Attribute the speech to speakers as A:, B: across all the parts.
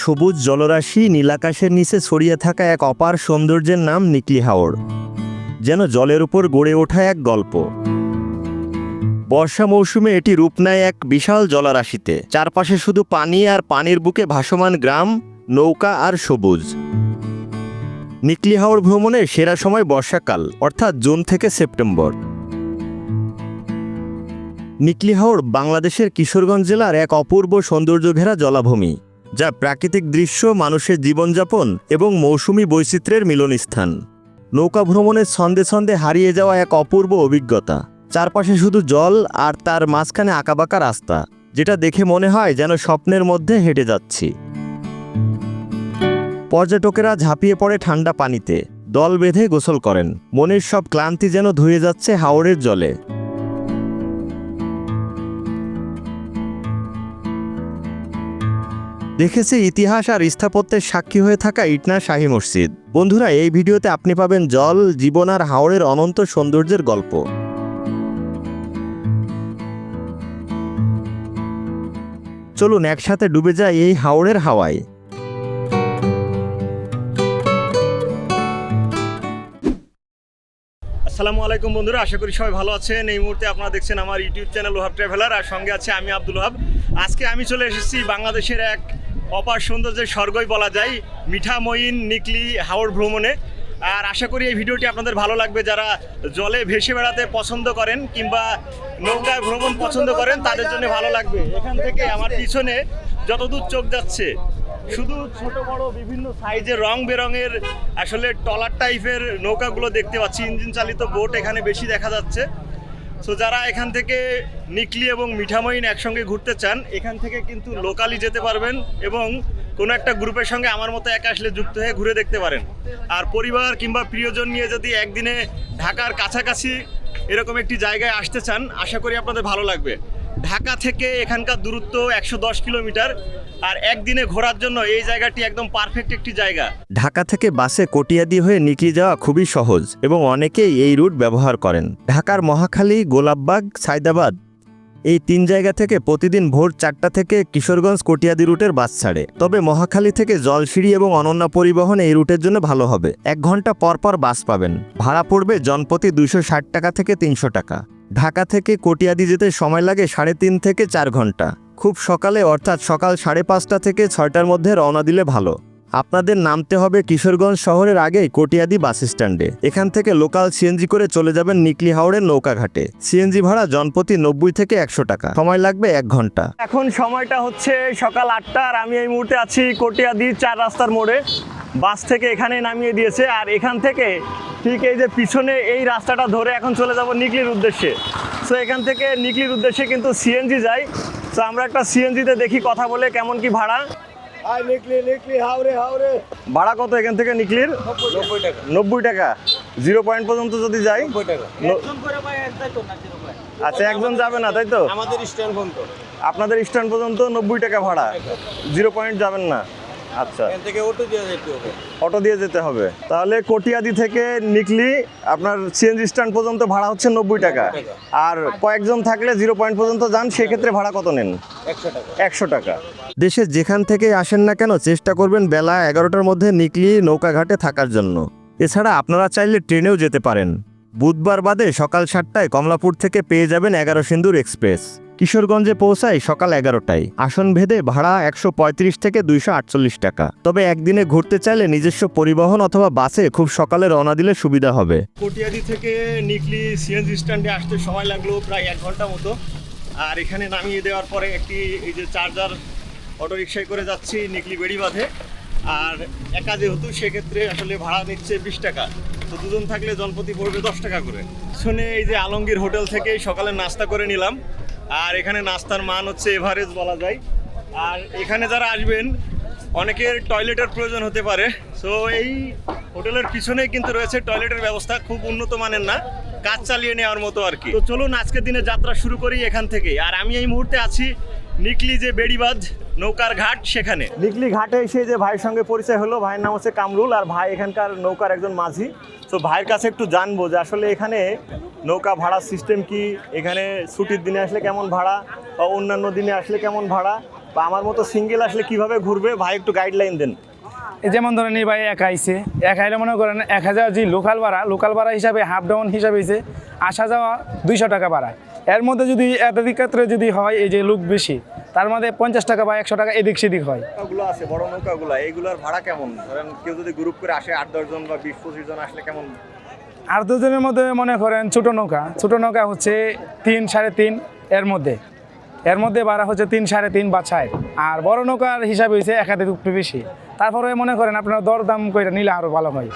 A: সবুজ জলরাশি নীলাকাশের নিচে ছড়িয়ে থাকা এক অপার সৌন্দর্যের নাম নিকলি হাওড় যেন জলের উপর গড়ে ওঠা এক গল্প। বর্ষা মৌসুমে এটি রূপ নেয় এক বিশাল জলরাশিতে। চারপাশে শুধু পানি আর পানির বুকে ভাসমান গ্রাম, নৌকা আর সবুজ। নিকলি হাওড় ভ্রমণের সেরা সময় বর্ষাকাল, অর্থাৎ জুন থেকে সেপ্টেম্বর। নিকলি হাওড় বাংলাদেশের কিশোরগঞ্জ জেলার এক অপূর্ব সৌন্দর্য ঘেরা জলাভূমি। যা প্রাকৃতিক দৃশ্য, মানুষের জীবনযাপন এবং মৌসুমী বৈচিত্র্যের মিলনস্থান। নৌকা ভ্রমণের ছন্দে ছন্দে হারিয়ে যাওয়া এক অপূর্ব অভিজ্ঞতা। চারপাশে শুধু জল আর তার মাঝখানে আঁকাবাঁকা রাস্তা, যেটা দেখে মনে হয় যেন স্বপ্নের মধ্যে হেঁটে যাচ্ছি। পর্যটকেরা ঝাঁপিয়ে পড়ে ঠান্ডা পানিতে। দল বেঁধে গোসল করেন। মনের সব ক্লান্তি যেন ধুয়ে যাচ্ছে হাওড়ের জলে। দেখেছে ইতিহাস আর স্থাপত্যের সাক্ষী হয়ে থাকা ইটনা শাহী মসজিদ। বন্ধুরা, এই ভিডিওতে আপনি পাবেন জল, জীবন আর হাওড়ের অনন্ত সৌন্দর্যের গল্প। চলুন, একসাথে ডুবে যায় এই হাওড়ের হাওয়ায়। আসসালামু আলাইকুম বন্ধুরা, আশা করি সবাই ভালো আছেন। এই মুহূর্তে আপনারা দেখছেন আমার ইউটিউব চ্যানেল ওহাব ট্রাভেলার আর সঙ্গে আছে আমি আব্দুল ওহাব আজকে আমি চলে এসেছি বাংলাদেশের এক অপার সৌন্দর্যের স্বর্গই বলা যায় মিঠামইন নিকলি হাওড় ভ্রমণে। আর আশা করি এই ভিডিওটি আপনাদের ভালো লাগবে। যারা জলে ভেসে বেড়াতে পছন্দ করেন কিংবা নৌকায় ভ্রমণ পছন্দ করেন, তাদের জন্য ভালো লাগবে। এখান থেকে আমার পিছনে যতদূর চোখ যাচ্ছে, শুধু ছোট, বড়, বিভিন্ন সাইজের, রং বেরঙের, আসলে টলার টাইপের নৌকাগুলো দেখতে পাচ্ছি। ইঞ্জিন চালিত বোট এখানে বেশি দেখা যাচ্ছে। সো যারা এখান থেকে নিকলি এবং মিঠামইন একসঙ্গে ঘুরতে চান, এখান থেকে কিন্তু লোকালি যেতে পারবেন এবং কোনো একটা গ্রুপের সঙ্গে আমার মতো একা আসলে যুক্ত হয়ে ঘুরে দেখতে পারেন। আর পরিবার কিংবা প্রিয়জন নিয়ে যদি একদিনে ঢাকার কাছাকাছি এরকম একটি জায়গায় আসতে চান, আশা করি আপনাদের ভালো লাগবে। ঢাকা থেকে এখানকার দূরত্ব একশো দশ কিলোমিটার আর একদিনে ঘোরার জন্য এই জায়গাটি একদম পারফেক্ট একটি জায়গা। ঢাকা থেকে বাসে কটিয়াদি হয়ে নিকলি যাওয়া খুবই সহজ এবং অনেকেই এই রুট ব্যবহার করেন। ঢাকার মহাখালী, গোলাপবাগ, সায়দাবাদ এই তিন জায়গা থেকে প্রতিদিন ভোর চারটা থেকে কিশোরগঞ্জ কটিয়াদি রুটের বাস ছাড়ে। তবে মহাখালী থেকে জলসিঁড়ি এবং অনন্য পরিবহন এই রুটের জন্য ভালো হবে। এক ঘণ্টা পর পর বাস পাবেন। ভাড়া পড়বে জনপ্রতি ষাট টাকা থেকে তিনশো টাকা। ঢাকা থেকে কটিয়াদি যেতে সময় লাগে সাড়ে তিন থেকে চার ঘণ্টা। খুব সকালে, অর্থাৎ সকাল সাড়ে পাঁচটা থেকে ছয়টার মধ্যে রওনা দিলে ভালো। আপনাদের নামতে হবে কিশোরগঞ্জ শহরের আগেই কটিয়াদি বাস স্ট্যান্ডে। এখান থেকে লোকাল সিএনজি করে চলে যাবেন নিকলি হাওড়ের নৌকাঘাটে। সিএনজি ভাড়া জনপ্রতি নব্বই থেকে একশো টাকা। সময় লাগবে এক ঘণ্টা। এখন সময়টা হচ্ছে সকাল আটটা আর আমি এই মুহূর্তে আছি কটিয়াদি চার রাস্তার মোড়ে। বাস থেকে এখানে নামিয়ে দিয়েছে আর এখান থেকে ঠিক এই যে পিছনে এই রাস্তাটা ধরে এখন চলে যাব নিকলির উদ্দেশ্যে। সো এখান থেকে নিকলির উদ্দেশ্যে কিন্তু সিএনজি যায় তো আমরা একটা সিএনজিতে দেখি, কথা বলে কেমন কি ভাড়া। ভাড়া কত এখান থেকে নিকলির?
B: নব্বই টাকা।
A: জিরো পয়েন্ট পর্যন্ত যদি যাই? আচ্ছা একজন যাবে না তাই তো?
B: আমাদের স্ট্যান্ড
A: আপনাদের স্ট্যান্ড পর্যন্ত নব্বই টাকা ভাড়া। জিরো পয়েন্ট যাবেন না। আচ্ছা।
B: এখান থেকে অটো দিয়ে যেতে হবে।
A: অটো দিয়ে যেতে হবে। তাহলে কটিয়াদি থেকে নিকলি আপনার সিএনজি স্ট্যান্ড পর্যন্ত ভাড়া হচ্ছে নব্বই টাকা। আর কয়েকজন থাকলে জিরো পয়েন্ট পর্যন্ত যান সেক্ষেত্রে ভাড়া কত নেন?
B: একশো টাকা।
A: একশো টাকা। দেশের যেখান থেকে আসেন না কেন চেষ্টা করবেন বেলা এগারোটার মধ্যে নিকলি নৌকাঘাটে থাকার জন্য। এছাড়া আপনারা চাইলে ট্রেনেও যেতে পারেন। বুধবার বাদে সকাল সাতটায় কমলাপুর থেকে পেয়ে যাবেন এগারো সিন্দুর এক্সপ্রেস। কিশোরগঞ্জে পৌঁছায় সকাল এগারোটায়। আসন ভেদে ভাড়া একশো পঁয়ত্রিশ থেকে দুইশো আটচল্লিশ টাকা। তবে একদিনে ঘুরতে চাইলে নিজস্ব পরিবহন অথবা বাসে খুব সকালে রওনা দিলে সুবিধা হবে। কটিয়াদি থেকে নিকলি সিএনজি স্ট্যান্ডে আসতে সময় লাগল প্রায় এক ঘণ্টা মতো। আর এখানে নামিয়ে দেওয়ার পরে একটি এই যে চার্জার অটো রিক্সায় করে যাচ্ছি নিকলি বেড়ি বাঁধে আর একা যেহেতু, সেক্ষেত্রে আসলে ভাড়া নিচ্ছে বিশ টাকা। তো দুজন থাকলে জনপতি পড়বে দশ টাকা করে। শুনে এই যে আলমগীর হোটেল থেকে সকালে নাস্তা করে নিলাম। আর এখানে নাস্তার মান হচ্ছে এভারেজ বলা যায়। আর এখানে যারা আসবেন, অনেকের টয়লেটের প্রয়োজন হতে পারে। সো এই হোটেলের পিছনেই কিন্তু রয়েছে টয়লেটের ব্যবস্থা, খুব উন্নত মানের না, কাজ চালিয়ে নেওয়ার মতো আর কি। তো চলুন, আজকের দিনে যাত্রা শুরু করি এখান থেকে। আর আমি এই মুহূর্তে আছি নিকলি যে বেড়িবাঁধ, নৌকার ঘাট সেখানে। নিকলি ঘাটে এসে যে ভাইয়ের সঙ্গে পরিচয় হলো, ভাইয়ের নাম হচ্ছে কামরুল আর ভাই এখানকার নৌকার একজন মাঝি। তো ভাইয়ের কাছে একটু জানব যে আসলে এখানে নৌকা ভাড়ার সিস্টেম কি? এখানে ছুটির দিনে আসলে কেমন ভাড়া? বা অন্যান্য দিনে আসলে কেমন ভাড়া? বা আমার মতো সিঙ্গেল আসলে কীভাবে ঘুরবে? ভাই একটু গাইডলাইন দেন।
C: যেমন ধরেন এই ভাই একা আইছে একা আইলে মনে করেন এক হাজার যে লোকাল ভাড়া লোকাল ভাড়া হিসাবে হাফ ডাউন হিসাবে হয়েছে আসা যাওয়া দুইশো টাকা ভাড়া। এর মধ্যে যদি একাধিক ক্ষেত্রে যদি হয় এই যে লোক বেশি তার মধ্যে পঞ্চাশ টাকা বা একশো টাকা এদিক সেদিক হয়।
A: নৌকাগুলো আছে বড় নৌকাগুলো এইগুলোর ভাড়া কেমন? ধরেন কেউ যদি গ্রুপ করে আসে আট দশজন বা বিশ পঁচিশ জন আসলে কেমন?
C: আট দশজনের মধ্যে মনে করেন ছোটো নৌকা ছোটো নৌকা হচ্ছে তিন সাড়ে তিন এর মধ্যে। এর মধ্যে ভাড়া হচ্ছে তিন সাড়ে তিন বা ছয় আর বড় নৌকার হিসাবে হয়েছে একাধিক বেশি। তারপরে মনে করেন আপনার দরদাম করে নিলে আরও ভালো হয়।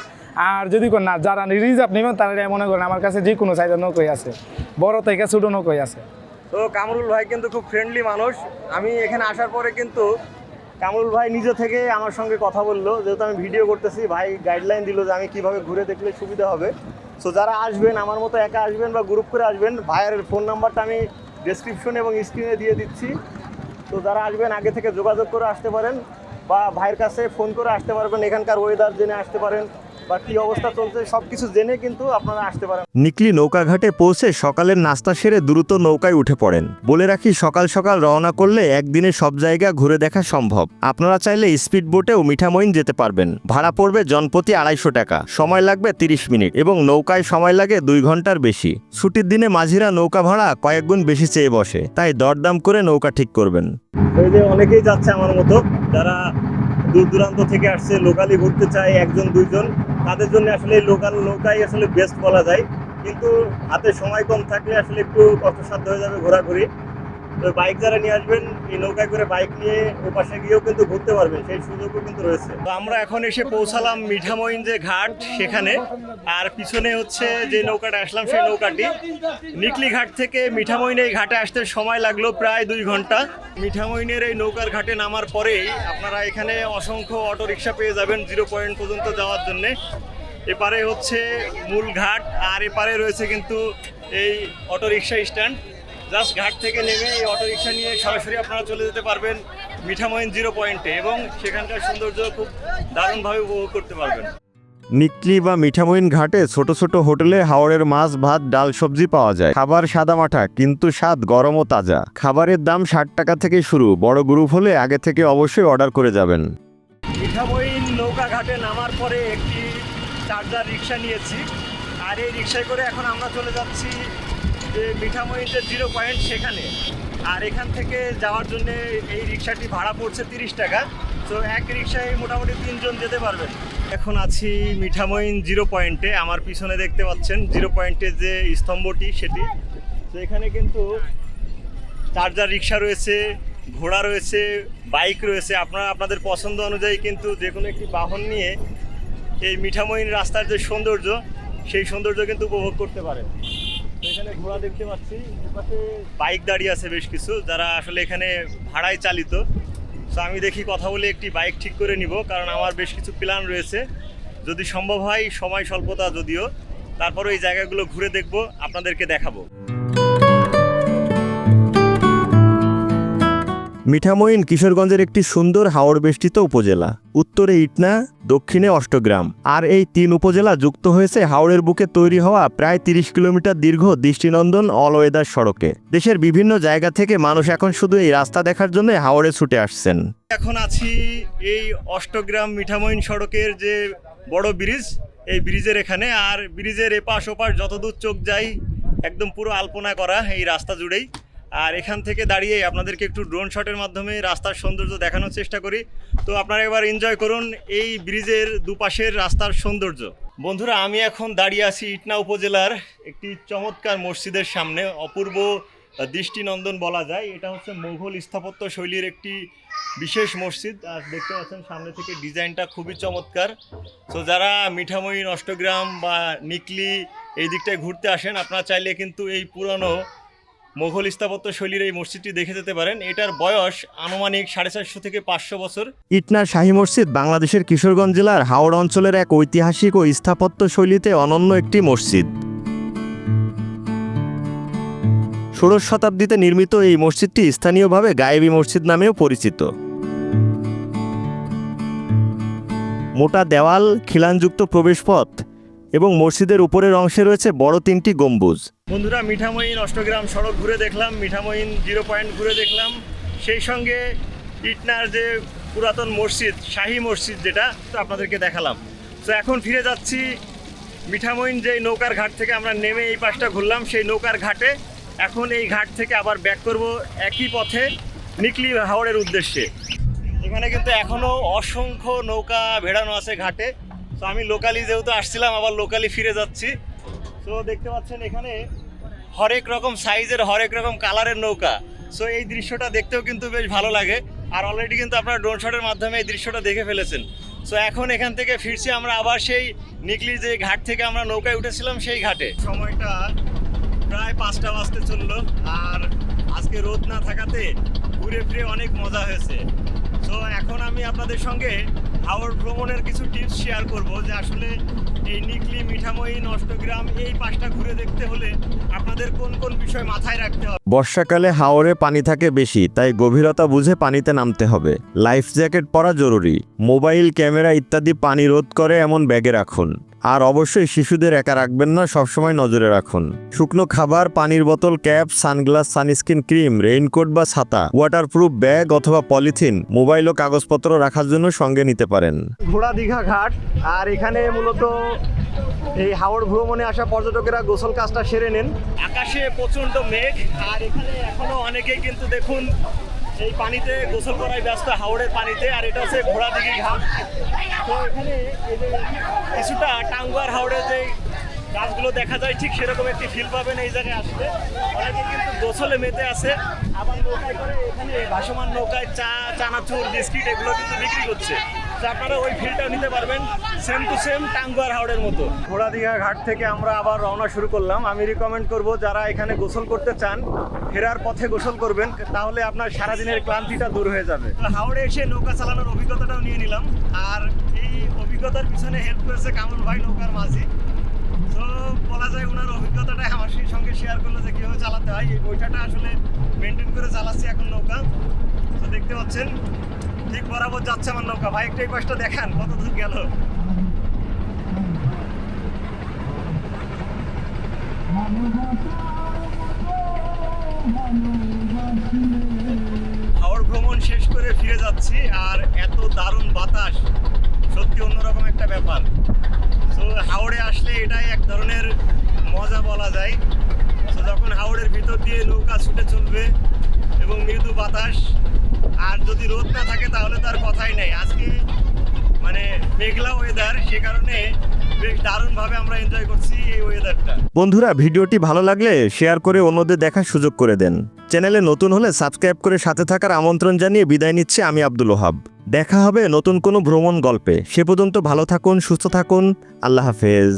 C: আর যদি না, যারা রিজার্ভ নেবেন, তারা মনে করেন আমার কাছে যে কোনো সাইজের নৌকোই আছে। বড় থেকে ছোটো নৌকোই আছে।
A: তো কামরুল ভাই কিন্তু খুব ফ্রেন্ডলি মানুষ। আমি এখানে আসার পরে কিন্তু কামরুল ভাই নিজে থেকে আমার সঙ্গে কথা বলল। যেহেতু আমি ভিডিও করতেছি, ভাই গাইডলাইন দিল যে আমি কীভাবে ঘুরে দেখলে সুবিধা হবে। সো যারা আসবেন, আমার মতো একা আসবেন বা গ্রুপ করে আসবেন, ভাইয়ের ফোন নাম্বারটা আমি ডেসক্রিপশন এবং স্ক্রিনে দিয়ে দিচ্ছি। তো যারা আসবেন, আগে থেকে যোগাযোগ করে আসতে পারেন বা ভাইয়ের কাছে ফোন করে আসতে পারবেন। এখানকার ওয়েদার জেনে আসতে পারেন। বা কী অবস্থা চলছে সব কিছু জেনে কিন্তু আপনারা আসতে পারেন।
D: নিকলি নৌকাঘাটে পৌঁছে সকালের নাস্তা সেরে দ্রুত নৌকায় উঠে পড়েন। বলে রাখি সকাল সকাল রওনা করলে একদিনে সব জায়গা ঘুরে দেখা সম্ভব। আপনারা চাইলে স্পিড বোটেও মিঠামইন যেতে পারবেন। ভাড়া পড়বে জনপ্রতি আড়াইশো টাকা। সময় লাগবে তিরিশ মিনিট এবং নৌকায় সময় লাগে দুই ঘণ্টার বেশি। ছুটির দিনে মাঝিরা নৌকা ভাড়া কয়েক গুণ বেশি চেয়ে বসে। তাই দরদাম করে নৌকা ঠিক করবেন।
A: এই যে অনেকেই যাচ্ছে আমার মতো যারা দূর দূরান্ত থেকে আসছে লোকালি ঘুরতে চায় একজন, দুইজন, তাদের জন্য আসলে লোকাল নৌকাই আসলে বেস্ট বলা যায়। কিন্তু হাতে সময় কম থাকলে আসলে একটু কষ্টসাধ্য হয়ে যাবে ঘোরাঘুরি। তো বাইক যারা নিয়ে আসবেন, এই নৌকায় করে বাইক নিয়ে ও পাশে গিয়েও কিন্তু ঘুরতে পারবেন, সেই সুযোগও কিন্তু রয়েছে। তো আমরা এখন এসে পৌঁছালাম মিঠামইন যে ঘাট সেখানে, আর পিছনে হচ্ছে যে নৌকাটা, আসলাম সেই নৌকাটি। নিকলি ঘাট থেকে মিঠামইন এই ঘাটে আসতে সময় লাগল প্রায় দুই ঘণ্টা। মিঠামইনের এই নৌকার ঘাটে নামার পরেই আপনারা এখানে অসংখ্য অটো পেয়ে যাবেন, জিরো পয়েন্ট পর্যন্ত যাওয়ার জন্যে। এপারে হচ্ছে মূল ঘাট, আর এপারে রয়েছে কিন্তু এই অটো রিক্সা স্ট্যান্ড। জাস্ট ঘাট থেকে নেমে এই অটো রিক্সা নিয়ে সরাসরি আপনারা চলে যেতে পারবেন মিঠামইন জিরো পয়েন্টে এবং সেখানকার সৌন্দর্য খুব দারুণভাবে উপভোগ করতে পারবেন।
D: নিকলি বা মিঠামইন ঘাটে ছোট ছোট হোটেলে হাওড়ের মাছ ভাত ডাল সবজি পাওয়া যায়। খাবার সাদামাঠা কিন্তু স্বাদ গরম ও তাজা। খাবারের দাম ষাট টাকা থেকে শুরু। বড় গ্রুপ হলে আগে থেকে অবশ্যই অর্ডার করে যাবেন।
A: মিঠামইন নৌকা ঘাটে নামার পরে একটি চার্জার রিক্সা নিয়েছি। আর এই রিক্সায় করে এখন আমরা চলে যাচ্ছি যে মিঠামইন যে জিরো পয়েন্ট সেখানে। আর এখান থেকে যাওয়ার জন্য এই রিক্সাটি ভাড়া পড়ছে তিরিশ টাকা। তো এক রিক্সায় মোটামুটি তিনজন যেতে পারবেন। এখন আছি মিঠামইন জিরো পয়েন্টে আমার পিছনে দেখতে পাচ্ছেন জিরো পয়েন্টের যে স্তম্ভটি, সেটি। তো এখানে কিন্তু চার্জার রিক্সা রয়েছে, ঘোড়া রয়েছে বাইক রয়েছে। আপনারা, আপনাদের পছন্দ অনুযায়ী কিন্তু যে কোনো একটি বাহন নিয়ে এই মিঠামইন রাস্তার যে সৌন্দর্য, সেই সৌন্দর্য কিন্তু উপভোগ করতে পারেন। এখানে ঘোড়া দেখতে পাচ্ছি। বাইক দাঁড়িয়ে আছে বেশ কিছু, যারা আসলে এখানে ভাড়ায় চালিত। তো আমি দেখি কথা বলে একটি বাইক ঠিক করে নিব, কারণ আমার বেশ কিছু প্ল্যান রয়েছে। যদি সম্ভব হয়, সময় স্বল্পতা যদিও তারপরে ওই জায়গাগুলো ঘুরে দেখব, আপনাদেরকে দেখাবো।
D: মিঠামইন কিশোরগঞ্জের একটি সুন্দর হাওড় বেষ্টিত উপজেলা। উত্তরে ইটনা, দক্ষিণে অষ্টগ্রাম। আর এই তিন উপজেলা যুক্ত হয়েছে হাওড়ের বুকে তৈরি হওয়া প্রায় তিরিশ কিলোমিটার দীর্ঘ দৃষ্টিনন্দন অলওয়েদার সড়কে। দেশের বিভিন্ন জায়গা থেকে মানুষ এখন শুধু এই রাস্তা দেখার জন্য হাওড়ে ছুটে আসছেন।
A: এখন আছি এই অষ্টগ্রাম মিঠামইন সড়কের যে বড় ব্রিজ, এই ব্রিজের এখানে। আর ব্রিজের এপাশ ওপাশ যতদূর চোখ যাই একদম পুরো আলপনা করা এই রাস্তা জুড়েই। আর এখান থেকে দাঁড়িয়ে আপনাদেরকে একটু ড্রোন শটের মাধ্যমে রাস্তার সৌন্দর্য দেখানোর চেষ্টা করি। তো আপনারা এবার এনজয় করুন এই ব্রিজের দুপাশের রাস্তার সৌন্দর্য। বন্ধুরা, আমি এখন দাঁড়িয়ে আছি ইটনা উপজেলার একটি চমৎকার মসজিদের সামনে। অপূর্ব দৃষ্টিনন্দন বলা যায়। এটা হচ্ছে মোঘল স্থাপত্য শৈলীর একটি বিশেষ মসজিদ। আর দেখতে পাচ্ছেন সামনে থেকে ডিজাইনটা খুবই চমৎকার। তো যারা মিঠামইন অষ্টগ্রাম বা নিকলি এই দিকটায় ঘুরতে আসেন, আপনারা চাইলে কিন্তু এই পুরনো মোঘল স্থাপত্য শৈলীর এই মসজিদটি দেখে যেতে পারেন। এটার বয়স আনুমানিক সাড়ে চারশো থেকে পাঁচশো বছর।
D: ইটনার শাহী মসজিদ বাংলাদেশের কিশোরগঞ্জ জেলার হাওড় অঞ্চলের এক ঐতিহাসিক ও স্থাপত্য শৈলীতে অনন্য একটি মসজিদ। ষোড়শ শতাব্দীতে নির্মিত এই মসজিদটি স্থানীয়ভাবে গায়েবী মসজিদ নামেও পরিচিত। মোটা দেওয়াল, খিলানযুক্ত প্রবেশপথ এবং মসজিদের উপরের অংশে রয়েছে বড় তিনটি গম্বুজ।
A: বন্ধুরা মিঠামইন অষ্টগ্রাম সড়ক ঘুরে দেখলাম মিঠামইন জিরো পয়েন্ট ঘুরে দেখলাম। সেই সঙ্গে ইটনার যে পুরাতন মসজিদ, শাহী মসজিদ যেটা আপনাদেরকে দেখালাম। তো এখন ফিরে যাচ্ছি মিঠামইন যে নৌকার ঘাট থেকে আমরা নেমে এই পাশটা ঘুরলাম, সেই নৌকার ঘাটে। এখন এই ঘাট থেকে আবার ব্যাক করব একই পথে নিকলি হাওড়ের উদ্দেশ্যে। এখানে কিন্তু এখনও অসংখ্য নৌকা ভেড়ানো আছে ঘাটে। তো আমি লোকালি যেহেতু আসছিলাম, আবার লোকালি ফিরে যাচ্ছি। তো দেখতে পাচ্ছেন এখানে হরেক রকম সাইজের, হরেক রকম কালারের নৌকা। সো এই দৃশ্যটা দেখতেও কিন্তু বেশ ভালো লাগে। আর অলরেডি কিন্তু আপনারা ড্রোন শটের মাধ্যমে এই দৃশ্যটা দেখে ফেলেছেন। সো এখন এখান থেকে ফিরছি আমরা আবার সেই নিকলি যে ঘাট থেকে আমরা নৌকায় উঠেছিলাম সেই ঘাটে। সময়টা প্রায় পাঁচটা বাজতে চলল। আর আজকে রোদ না থাকাতে ঘুরে ফিরে অনেক মজা হয়েছে। তো এখন আমি আপনাদের সঙ্গে হাওড় ভ্রমণের কিছু টিপস শেয়ার করব যে আসলে এই নিকলি মিঠাময়ী নষ্টগ্রাম এই পাশটা ঘুরে দেখতে হলে আপনাদের কোন কোন বিষয় মাথায় রাখতে হবে?
D: বর্ষাকালে হাওরে পানি থাকে বেশি তাই গভীরতা বুঝে পানিতে নামতে হবে। লাইফ জ্যাকেট পরা জরুরি। মোবাইল ক্যামেরা ইত্যাদি পানি রোধ করে এমন ব্যাগে রাখুন। আর অবশ্যই শিশুদের একা রাখবেন না সবসময় নজরে রাখুন। শুকনো খাবার পানির বোতল cap sunglass sunscreen cream raincoat বা ছাতা ওয়াটারপ্রুফ ব্যাগ অথবা পলিথিন মোবাইল ও কাগজপত্র রাখার জন্য সঙ্গে নিতে পারেন।
A: ঘোড়া দীঘা ঘাট আর এখানে মূলত এই হাওড় ভ্রমণে আসা পর্যটকেরা গোসল কাজটা সেরে নেন। আকাশে প্রচণ্ড মেঘ, আর এখানে এখনও অনেকেই কিন্তু দেখুন এই পানিতে গোসল করায় ব্যস্ত, হাওড়ের পানিতে, আর এটা হচ্ছে ঘোড়া দিঘি ঘাট। তো এখানে কিছুটা টাঙ্গুয়ার হাওড়ে যে গাছগুলো দেখা যায়, ঠিক সেরকম একটি ফিল পাবেন এই জায়গায় আসলে। অনেকে কিন্তু গোসলে মেতে আছে। আবার নৌকায় করে এখানে ভাসমান নৌকায় চা, চানাচুর, বিস্কিট এগুলো কিন্তু বিক্রি করছে তো আপনারা ওই ফিলটাও নিতে পারবেন সেম টু সেম টাঙ্গুয়ার হাওড়ের মতো। ঘোড়া ঘোড়াদিঘা ঘাট থেকে আমরা আবার রওনা শুরু করলাম। আমি রিকমেন্ড করব যারা এখানে গোসল করতে চান ফেরার পথে গোসল করবেন তাহলে আপনার সারাদিনের ক্লান্তিটা দূর হয়ে যাবে। হাওড়ে এসে নৌকা চালানোর অভিজ্ঞতাটাও নিয়ে নিলাম। আর এই অভিজ্ঞতার পিছনে হেল্প করেছে কামরুল ভাই নৌকার মাঝি। তো বলা যায় ওনার অভিজ্ঞতাটা আমার সেই সঙ্গে শেয়ার করল যে কীভাবে চালাতে হয়। এই বইটাটা আসলে মেনটেন করে চালাচ্ছি এখন নৌকা। তো দেখতে পাচ্ছেন ঠিক বরাবর যাচ্ছে আমার নৌকা। ভাই, একটু পাশটা দেখান, কত দূর গেল। হাওড় ভ্রমণ শেষ করে ফিরে যাচ্ছি, আর এত দারুণ বাতাস, সত্যি অন্যরকম একটা ব্যাপার। তো হাওড়ে আসলে এটাই এক ধরনের মজা বলা যায়। তো যখন হাওড়ের ভিতর দিয়ে নৌকা ছুটে চলবে এবং মৃদু বাতাস আর যদি রোদ না থাকে তাহলে তার কথাই নেই। আজকে মানে মেঘলা ওয়েদার সে কারণে বেশ দারুণভাবে আমরা এনজয় করছি এই ওয়েদারটা
D: বন্ধুরা, ভিডিওটি ভালো লাগলে শেয়ার করে অন্যদের দেখার সুযোগ করে দেন। চ্যানেলে নতুন হলে সাবস্ক্রাইব করে সাথে থাকার আমন্ত্রণ জানিয়ে বিদায় নিচ্ছে আমি আব্দুল ওহাব। দেখা হবে নতুন কোনো ভ্রমণ গল্পে। সে পর্যন্ত ভালো থাকুন, সুস্থ থাকুন। আল্লাহ হাফেজ।